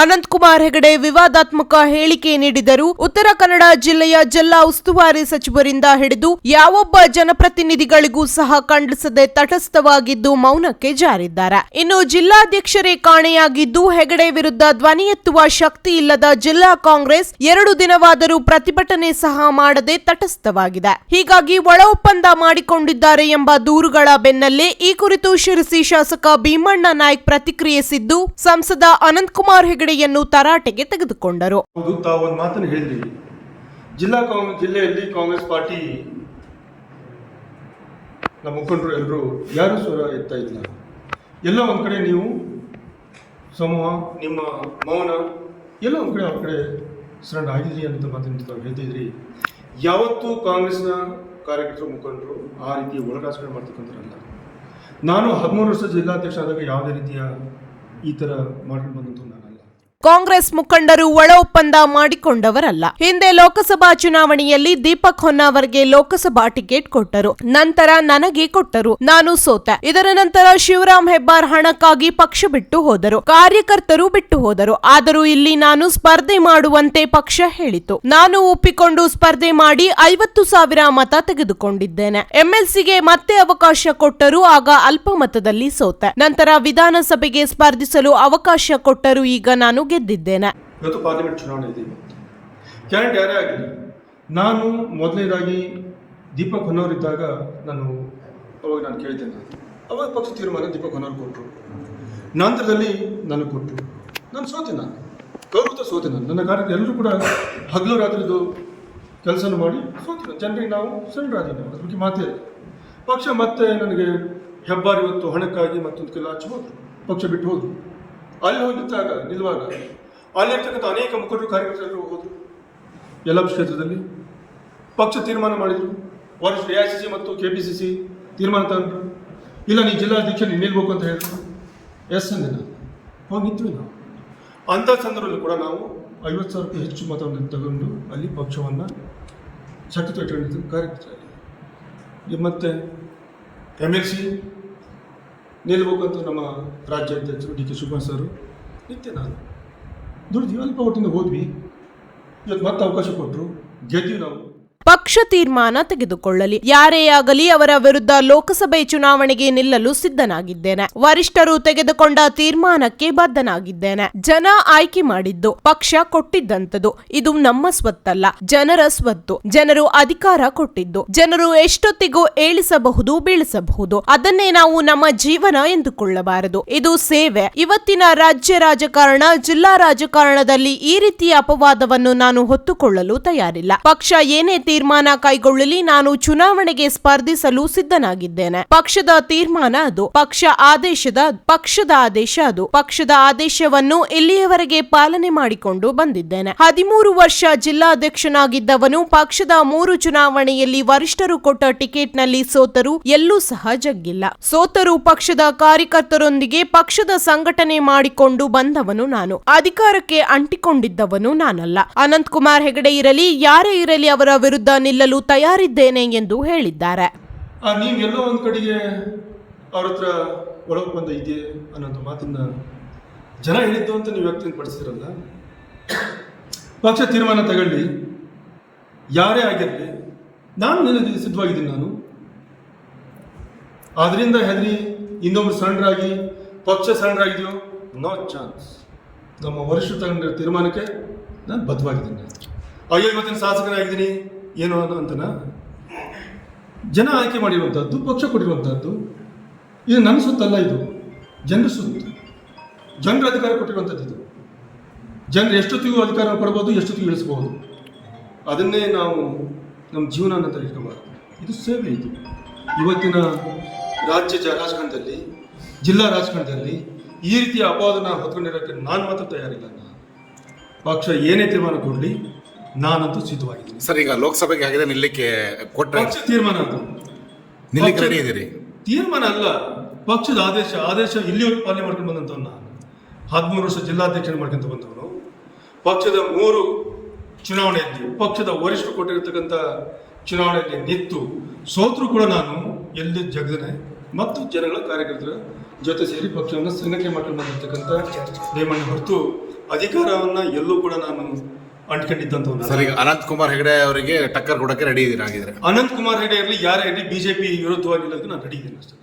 ಅನಂತಕುಮಾರ್ ಹೆಗಡೆ ವಿವಾದಾತ್ಮಕ ಹೇಳಿಕೆ ನೀಡಿದರು ಉತ್ತರ ಕನ್ನಡ ಜಿಲ್ಲೆಯ ಜಿಲ್ಲಾ ಉಸ್ತುವಾರಿ ಸಚಿವರಿಂದ ಹಿಡಿದು ಯಾವೊಬ್ಬ ಜನಪ್ರತಿನಿಧಿಗಳಿಗೂ ಸಹ ಖಂಡಿಸದೆ ತಟಸ್ಥವಾಗಿದ್ದು ಮೌನಕ್ಕೆ ಜಾರಿದ್ದಾರೆ. ಇನ್ನು ಜಿಲ್ಲಾಧ್ಯಕ್ಷರೇ ಕಾಣೆಯಾಗಿದ್ದು, ಹೆಗಡೆ ವಿರುದ್ಧ ಧ್ವನಿ ಎತ್ತುವ ಶಕ್ತಿ ಇಲ್ಲದ ಜಿಲ್ಲಾ ಕಾಂಗ್ರೆಸ್ ಎರಡು ದಿನವಾದರೂ ಪ್ರತಿಭಟನೆ ಸಹ ಮಾಡದೆ ತಟಸ್ಥವಾಗಿದೆ. ಹೀಗಾಗಿ ಒಳ ಒಪ್ಪಂದ ಮಾಡಿಕೊಂಡಿದ್ದಾರೆ ಎಂಬ ದೂರುಗಳ ಬೆನ್ನಲ್ಲೇ ಈ ಕುರಿತು ಶಿರಸಿ ಶಾಸಕ ಭೀಮಣ್ಣ ನಾಯ್ಕ್ ಪ್ರತಿಕ್ರಿಯಿಸಿದ್ದು, ಸಂಸದ ಅನಂತಕುಮಾರ್ ಹೆಗಡೆಯನ್ನು ತರಾಟೆಗೆ ತೆಗೆದುಕೊಂಡರು. ತಾವು ಒಂದು ಮಾತನ್ನು ಜಿಲ್ಲಾ ಕಾಂಗ್ರೆಸ್ ಜಿಲ್ಲೆಯಲ್ಲಿ ಕಾಂಗ್ರೆಸ್ ಪಾರ್ಟಿ ನಮ್ಮ ಮುಖಂಡರು ಎಲ್ಲರೂ ಯಾರು ಸ್ವರ ಎತ್ತಾ ಇಲ್ಲ? ಎಲ್ಲ ಒಂದು ಕಡೆ ನೀವು ಸಮೂಹ, ನಿಮ್ಮ ಮೌನ, ಎಲ್ಲ ಒಂದು ಕಡೆ ಅವ್ರ ಕಡೆ ಸರಣ ಆಗಿದ್ರಿ ಅಂತ ಮಾತನ್ನು ತಾವು ಹೇಳ್ತಿದ್ರಿ ಯಾವತ್ತೂ ಕಾಂಗ್ರೆಸ್ನ ಕಾರ್ಯಕರ್ತರು, ಮುಖಂಡರು ಆ ರೀತಿ ಒಳಗಾಸಣೆ ಮಾಡ್ತಕ್ಕಂಥರಲ್ಲ ನಾನು ಹದಿಮೂರು ವರ್ಷ ಜಿಲ್ಲಾಧ್ಯಕ್ಷ ಆದಾಗ ಯಾವುದೇ ರೀತಿಯ ಈ ಥರ ಮಾಡ್ಕೊಂಡು ನಾನಲ್ಲ ಕಾಂಗ್ರೆಸ್ ಮುಖಂಡರು ಒಳ ಒಪ್ಪಂದ ಮಾಡಿಕೊಂಡವರಲ್ಲ. ಹಿಂದೆ ಲೋಕಸಭಾ ಚುನಾವಣೆಯಲ್ಲಿ ದೀಪಕ್ ಹೊನ್ನಾವರ್ಗೆ ಲೋಕಸಭಾ ಟಿಕೆಟ್ ಕೊಟ್ಟರು. ನಂತರ ನನಗೆ ಕೊಟ್ಟರು. ನಾನು ಸೋತೆ. ಇದರ ನಂತರ ಶಿವರಾಮ್ ಹೆಬ್ಬಾರ್ ಹಣಕ್ಕಾಗಿ ಪಕ್ಷ ಬಿಟ್ಟು ಹೋದರು. ಕಾರ್ಯಕರ್ತರು ಬಿಟ್ಟು ಹೋದರು. ಆದರೂ ಇಲ್ಲಿ ನಾನು ಸ್ಪರ್ಧೆ ಮಾಡುವಂತೆ ಪಕ್ಷ ಹೇಳಿತು. ನಾನು ಒಪ್ಪಿಕೊಂಡು ಸ್ಪರ್ಧೆ ಮಾಡಿ ಐವತ್ತು ಸಾವಿರ ಮತ ತೆಗೆದುಕೊಂಡಿದ್ದೇನೆ. ಎಂಎಲ್ಸಿಗೆ ಮತ್ತೆ ಅವಕಾಶ ಕೊಟ್ಟರು. ಆಗ ಅಲ್ಪ ಮತದಲ್ಲಿ ಸೋತೆ. ನಂತರ ವಿಧಾನಸಭೆಗೆ ಸ್ಪರ್ಧಿಸಲು ಅವಕಾಶ ಕೊಟ್ಟರು. ಈಗ ನಾನು ಗೆದ್ದಿದ್ದೇನೆ. ಇವತ್ತು ಪಾರ್ಲಿಮೆಂಟ್ ಚುನಾವಣೆ ಇದೆ. ಕ್ಯಾಂಡಿಡೇಟ್ ಯಾರೇ ಆಗಲಿ ನಾನು ಮೊದಲನೇದಾಗಿ ದೀಪಕ್ ಹೊನ್ನವ್ರು ಇದ್ದಾಗ ನಾನು ಅವಾಗ ನಾನು ಕೇಳ್ತೇನೆ ಅವಾಗ ಪಕ್ಷ ತೀರ್ಮಾನ ದೀಪಕ್ ಹೊನ್ನವ್ರು ಕೊಟ್ಟರು ನಂತರದಲ್ಲಿ ನನಗೆ ಕೊಟ್ಟರು ನಾನು ಸೋತೆ ನಾನು. ಗೌರವ ಸೋತೆ ನಾನು. ನನ್ನ ಕಾರ್ಯ ಎಲ್ಲರೂ ಕೂಡ ಹಗಲು ರಾತ್ರಿದು ಕೆಲಸ ಮಾಡಿ ಸೋತೆ ನಾನು. ಜನರಿಗೆ ನಾವು ಸಣ್ಣ ರಾಜ್ಯ ಅದ್ರ ಬಗ್ಗೆ ಮಾತೇ. ಪಕ್ಷ ಮತ್ತೆ ನನಗೆ ಹೆಬ್ಬಾರಿ ಇವತ್ತು ಹಣಕ್ಕಾಗಿ ಮತ್ತೊಂದು ಕೆಲ ಹಚ್ಚಿ ಹೋದ್ರು. ಪಕ್ಷ ಬಿಟ್ಟು ಹೋದ್ರು. ಅಲ್ಲಿ ಹೋಗಿ ನಿಂತಾಗ ನಿಲ್ಲುವಾಗ ಅಲ್ಲಿರ್ತಕ್ಕಂಥ ಅನೇಕ ಮುಖಂಡರು, ಕಾರ್ಯಕರ್ತರು ಹೋದರು. ಎಲ್ಲ ಕ್ಷೇತ್ರದಲ್ಲಿ ಪಕ್ಷ ತೀರ್ಮಾನ ಮಾಡಿದರು. ವರಿಷ್ಠ ಎ ಐ ಸಿ ಸಿ ಮತ್ತು ಕೆ ಪಿ ಸಿ ಸಿ ತೀರ್ಮಾನ ತಗೊಂಡ್ರು ಇಲ್ಲ, ನೀ ಜಿಲ್ಲಾಧ್ಯಕ್ಷ ನೀನು ನಿಲ್ಬೇಕು ಅಂತ ಹೇಳಿದ್ರು. ಎಸ್ ಅಂದೆ ನಾನು. ಹೋಗಿ ನಾವು. ಅಂಥ ಸಂದರ್ಭದಲ್ಲಿ ಕೂಡ ನಾವು ಐವತ್ತು ಸಾವಿರಕ್ಕೂ ಹೆಚ್ಚು ಮತವನ್ನು ತಗೊಂಡು ಅಲ್ಲಿ ಪಕ್ಷವನ್ನು ಶಕ್ತಿ ಇಟ್ಕೊಂಡಿದ್ದು ಕಾರ್ಯಕರ್ತರಲ್ಲಿ ಮತ್ತು ಎಂ ಎಲ್ ಸಿ ನಿಲ್ಬೇಕು ಅಂತ ನಮ್ಮ ರಾಜ್ಯಾಧ್ಯಕ್ಷರು ಡಿ ಕೆ ಶಿವಕುಮಾರ್ ಸರ್, ನಿತ್ಯ ನಾನು. ಅಲ್ಪ ಒಟ್ಟಿಂದ ಹೋದ್ವಿ. ಇವತ್ತು ಮತ್ತೆ ಅವಕಾಶ ಕೊಟ್ಟರು ಗೆದ್ದೀವಿ ನಾವು. ಪಕ್ಷ ತೀರ್ಮಾನ ತೆಗೆದುಕೊಳ್ಳಲಿ. ಯಾರೇ ಆಗಲಿ ಅವರ ವಿರುದ್ಧ ಲೋಕಸಭೆ ಚುನಾವಣೆಗೆ ನಿಲ್ಲಲು ಸಿದ್ಧನಾಗಿದ್ದೇನೆ. ವರಿಷ್ಠರು ತೆಗೆದುಕೊಂಡ ತೀರ್ಮಾನಕ್ಕೆ ಬದ್ಧನಾಗಿದ್ದೇನೆ. ಜನ ಆಯ್ಕೆ ಮಾಡಿದ್ದು ಪಕ್ಷ ಕೊಟ್ಟಿದ್ದಂಥದ್ದು. ಇದು ನಮ್ಮ ಸ್ವತ್ತಲ್ಲ. ಜನರ ಸ್ವತ್ತು. ಜನರು ಅಧಿಕಾರ ಕೊಟ್ಟಿದ್ದು. ಜನರು ಎಷ್ಟೊತ್ತಿಗೂ ಏಳಿಸಬಹುದು, ಬೀಳಿಸಬಹುದು. ಅದನ್ನೇ ನಾವು ನಮ್ಮ ಜೀವನ ಎಂದುಕೊಳ್ಳಬಾರದು. ಇದು ಸೇವೆ. ಇವತ್ತಿನ ರಾಜ್ಯ ರಾಜಕಾರಣ ಜಿಲ್ಲಾ ರಾಜಕಾರಣದಲ್ಲಿ ಈ ರೀತಿಯ ಅಪವಾದವನ್ನು ನಾನು ಹೊತ್ತುಕೊಳ್ಳಲು ತಯಾರಿಲ್ಲ. ಪಕ್ಷ ಏನೇ ತೀರ್ಮಾನ ಕೈಗೊಳ್ಳಲಿ, ನಾನು ಚುನಾವಣೆಗೆ ಸ್ಪರ್ಧಿಸಲು ಸಿದ್ಧನಾಗಿದ್ದೇನೆ. ಪಕ್ಷದ ತೀರ್ಮಾನ ಅದು. ಪಕ್ಷ ಆದೇಶದ, ಪಕ್ಷದ ಆದೇಶ ಅದು. ಪಕ್ಷದ ಆದೇಶವನ್ನು ಇಲ್ಲಿಯವರೆಗೆ ಪಾಲನೆ ಮಾಡಿಕೊಂಡು ಬಂದಿದ್ದೇನೆ. ಹದಿಮೂರು ವರ್ಷ ಜಿಲ್ಲಾಧ್ಯಕ್ಷನಾಗಿದ್ದವನು ಪಕ್ಷದ ಮೂರು ಚುನಾವಣೆಯಲ್ಲಿ ವರಿಷ್ಠರು ಕೊಟ್ಟ ಟಿಕೆಟ್ನಲ್ಲಿ ಸೋತರು ಎಲ್ಲೂ ಸಹ ಜಗ್ಗಿಲ್ಲ. ಸೋತರು ಪಕ್ಷದ ಕಾರ್ಯಕರ್ತರೊಂದಿಗೆ ಪಕ್ಷದ ಸಂಘಟನೆ ಮಾಡಿಕೊಂಡು ಬಂದವನು ನಾನು. ಅಧಿಕಾರಕ್ಕೆ ಅಂಟಿಕೊಂಡಿದ್ದವನು ನಾನಲ್ಲ. ಅನಂತ್ ಕುಮಾರ್ ಹೆಗಡೆ ಇರಲಿ, ಯಾರೇ ಇರಲಿ ಅವರ ವಿರುದ್ಧ ನಿಲ್ಲಲು ತಯಾರಿದ್ದೇನೆ ಎಂದು ಹೇಳಿದ್ದಾರೆ. ನೀವೆಲ್ಲೋ ಒಂದು ಕಡೆಗೆ ಅವ್ರ ಹತ್ರ ಒಳಗೆ ಬಂದ ಇದೆ ಮಾತನ್ನ ಜನ ಹೇಳಿದ್ದು ಅಂತ ನೀವು ವ್ಯಕ್ತಪಡಿಸಿದ್ರಲ್ಲ ಪಕ್ಷ ತೀರ್ಮಾನ ತಗೊಳ್ಳಿ. ಯಾರೇ ಆಗಿರಲಿ, ನಾನು ನಿನ್ನ ಸಿದ್ಧವಾಗಿದ್ದೀನಿ ನಾನು. ಆದ್ರಿಂದ ಹೆದರಿ, ಇನ್ನೊಬ್ರು ಸಣ್ಣರಾಗಿ ಪಕ್ಷ ಸಣ್ಣರಾಗಿದೆಯೋ ನೋ ಚಾನ್ಸ್ ನಮ್ಮ ವರಿಷ್ಠ ತಗೊಂಡಿರೋ ತೀರ್ಮಾನಕ್ಕೆ ನಾನು ಬದ್ಧವಾಗಿದ್ದೀನಿ. ಅಯ್ಯೋ, ಇವತ್ತಿನ ಶಾಸಕನಾಗಿದ್ದೀನಿ ಏನು ಅಂತನಾ? ಜನ ಆಯ್ಕೆ ಮಾಡಿರುವಂಥದ್ದು ಪಕ್ಷ ಕೊಟ್ಟಿರುವಂಥದ್ದು ಇದು ನನ್ನ ಸುತ್ತಲ್ಲ ಇದು. ಜನರ ಸುತ್ತು ಜನರ ಅಧಿಕಾರ ಕೊಟ್ಟಿರುವಂಥದ್ದು ಇದು. ಜನರು ಎಷ್ಟೊತ್ತಿಗೂ ಅಧಿಕಾರ ಕೊಡ್ಬೋದು ಎಷ್ಟೊತ್ತಿಗೂ ಇಳಿಸ್ಬೋದು. ಅದನ್ನೇ ನಾವು ನಮ್ಮ ಜೀವನ ಅಂತ ಇಟ್ಕೋಬಾರ್ದು ಇದು ಸೇವೆ ಇದು. ಇವತ್ತಿನ ರಾಜ್ಯ ರಾಜಕಾರಣದಲ್ಲಿ, ಜಿಲ್ಲಾ ರಾಜಕಾರಣದಲ್ಲಿ ಈ ರೀತಿಯ ಅಪವಾದನ ಹೊತ್ಕೊಂಡಿರೋಕ್ಕೆ ನಾನು ಮಾತ್ರ ತಯಾರಿಲ್ಲ. ಪಕ್ಷ ಏನೇ ತೀರ್ಮಾನ ಕೊಡಲಿ ನಾನಂತೂ ಸಿದ್ಧವಾಗಿದ್ದೀನಿ ಸರ್ ಈಗ ಲೋಕಸಭೆಗೆ ಆಗಿದೆ ನಿಲ್ಲಕ್ಕೆ ಕೊಟ್ಟರೆ ಪಕ್ಷ ತೀರ್ಮಾನ ಅದು. ನಿಲ್ಲಕ್ಕೆ ರೆಡಿ ಇದೀರಿ ತೀರ್ಮಾನ ಅಲ್ಲ. ಪಕ್ಷದ ಆದೇಶ ಆದೇಶ ಇಲ್ಲಿವರೆಗೂ ಪಾಲನೆ ಮಾಡ್ಕೊಂಡು ಬಂದಂತ ನಾನು. ಹದಿಮೂರು ವರ್ಷ ಜಿಲ್ಲಾಧ್ಯಕ್ಷನ ಮಾಡ್ಕೊಂತ ಬಂದವನು. ಪಕ್ಷದ ಮೂರು ಚುನಾವಣೆಯಲ್ಲಿ ಪಕ್ಷದ ವರಿಷ್ಠರು ಕೊಟ್ಟಿರತಕ್ಕಂಥ ಚುನಾವಣೆಯಲ್ಲಿ ನಿಂತು ಸೋತರು ಕೂಡ ನಾನು ಎಲ್ಲಿ ಜಗದನೆ ಮತ್ತು ಜನಗಳ ಕಾರ್ಯಕರ್ತರ ಜೊತೆ ಸೇರಿ ಪಕ್ಷವನ್ನು ಸಂಘಟನೆ ಮಾಡ್ಕೊಂಡು ಬಂದಿರತಕ್ಕಂಥ ನೇಮಣ್ಣ ಹೊರತು ಅಧಿಕಾರವನ್ನು ಎಲ್ಲೂ ಕೂಡ ನಾನು ಅಂಟ್ಕೊಂಡಿದ್ದಂಥವ್ನು ಸರ್ ಈಗ ಅನಂತ್ ಕುಮಾರ್ ಹೆಗಡೆ ಅವರಿಗೆ ಟಕ್ಕರ್ ಕೊಡಕ್ಕೆ ರೆಡಿ ಇದೀರ ಆಗಿದ್ರೆ ಅನಂತ್ ಕುಮಾರ್ ಹೆಗಡೆ ಇರಲಿ ಯಾರೇ ಇರಲಿ ಬಿಜೆಪಿ ವಿರುದ್ಧವಾಗಿ ನಿಲ್ಲೋದಕ್ಕೆ ನಾನು ರೆಡಿ ಇದ್ದೀನಿ ಅಷ್ಟೇ.